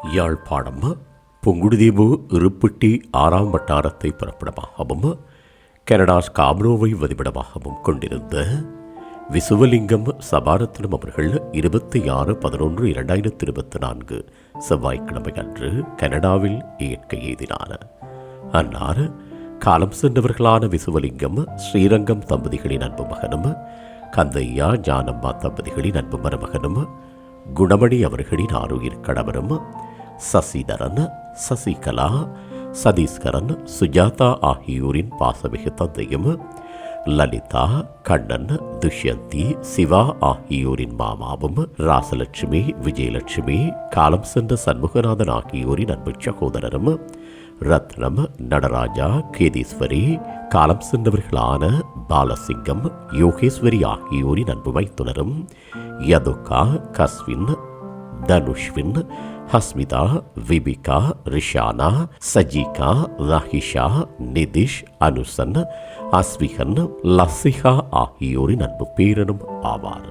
யாழ்ப்பாணம் புங்குடுதீவு இருப்பட்டி ஆறாம் வட்டாரத்தை பிறப்பிடமாகவும் கனடா ஸ்காப்ரோவை வதிவிடமாகவும் கொண்டிருந்த விசுவலிங்கம் சபாரத்னம் அவர்கள் இருபத்தி ஆறு பதினொன்று இரண்டாயிரத்தி இருபத்தி நான்கு செவ்வாய்க்கிழமை அன்று கனடாவில் இயற்கை எய்தினார். அன்னார் காலம் சென்றவர்களான விசுவலிங்கம் ஸ்ரீரங்கம் தம்பதிகளின் அன்பு மகனும் கந்தையா ஞானம்மா தம்பதிகளின் அன்பு மருமகனும் குணமணி அவர்களின் ஆரோக்கிய கணவரும் சசிதரன் சசிகலா சதீஸ்கரன் சுஜாதா ஆகியோரின் பாசமிகு தந்தையும் லலிதா கண்ணன் துஷ்யந்தி சிவா ஆகியோரின் மாமாவும் ராசலட்சுமி விஜயலட்சுமி காலம் சென்ற சண்முகநாதன் ஆகியோரின் அன்பு சகோதரரும் ரத்னம் நடராஜா கேதீஸ்வரி காலம் சென்றவர்களான பாலசிங்கம் யோகேஸ்வரி ஆகியோரின் அன்பு மைத்துனரும் யதுகா கஸ்வின் தனுஷ்வின் ஹஸ்மிதா விபிகா ரிஷானா சஜிகா ரஹிஷா நிதிஷ் அனுசன் அஸ்விகன் லசிகா ஆகியோரின் அன்பு பேரனும் ஆவார்.